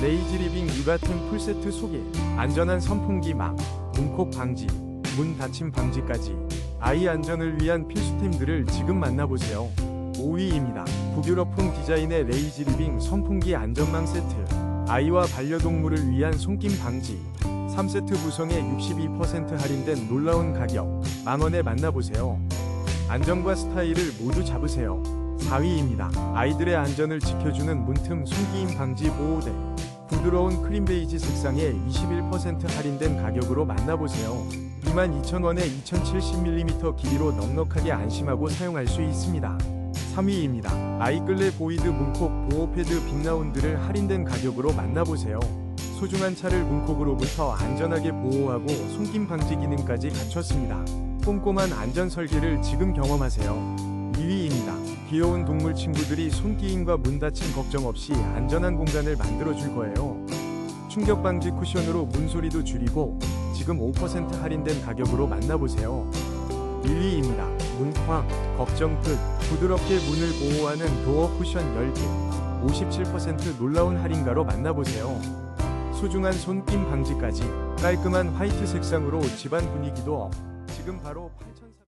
레이지 리빙 육아템 풀세트 소개 안전한 선풍기 막 문콕 방지 문 닫힘 방지까지 아이 안전을 위한 필수템들을 지금 만나보세요 5위입니다 부드러풍 디자인의 레이지 리빙 선풍기 안전망 세트 아이와 반려동물을 위한 손김 방지 3세트 구성에 62% 할인된 놀라운 가격 만원에 만나보세요 안전과 스타일을 모두 잡으세요 4위입니다. 아이들의 안전을 지켜주는 문틈 손기임 방지 보호대. 부드러운 크림 베이지 색상에 21% 할인된 가격으로 만나보세요. 22,000원에 2070mm 길이로 넉넉하게 안심하고 사용할 수 있습니다. 3위입니다. 아이끌레 보이드 문콕 보호 패드 빅라운드를 할인된 가격으로 만나보세요. 소중한 차를 문콕으로부터 안전하게 보호하고 손김 방지 기능까지 갖췄습니다. 꼼꼼한 안전 설계를 지금 경험하세요. 2위입니다. 귀여운 동물 친구들이 손기임과 문 닫힘 걱정 없이 안전한 공간을 만들어 줄 거예요. 충격 방지 쿠션으로 문소리도 줄이고 지금 5% 할인된 가격으로 만나보세요. 1위입니다. 문쾅 걱정 끝 부드럽게 문을 보호하는 도어 쿠션 10개 57% 놀라운 할인가로 만나보세요. 소중한 손김 방지까지 깔끔한 화이트 색상으로 집안 분위기도 업. 지금 바로 8,400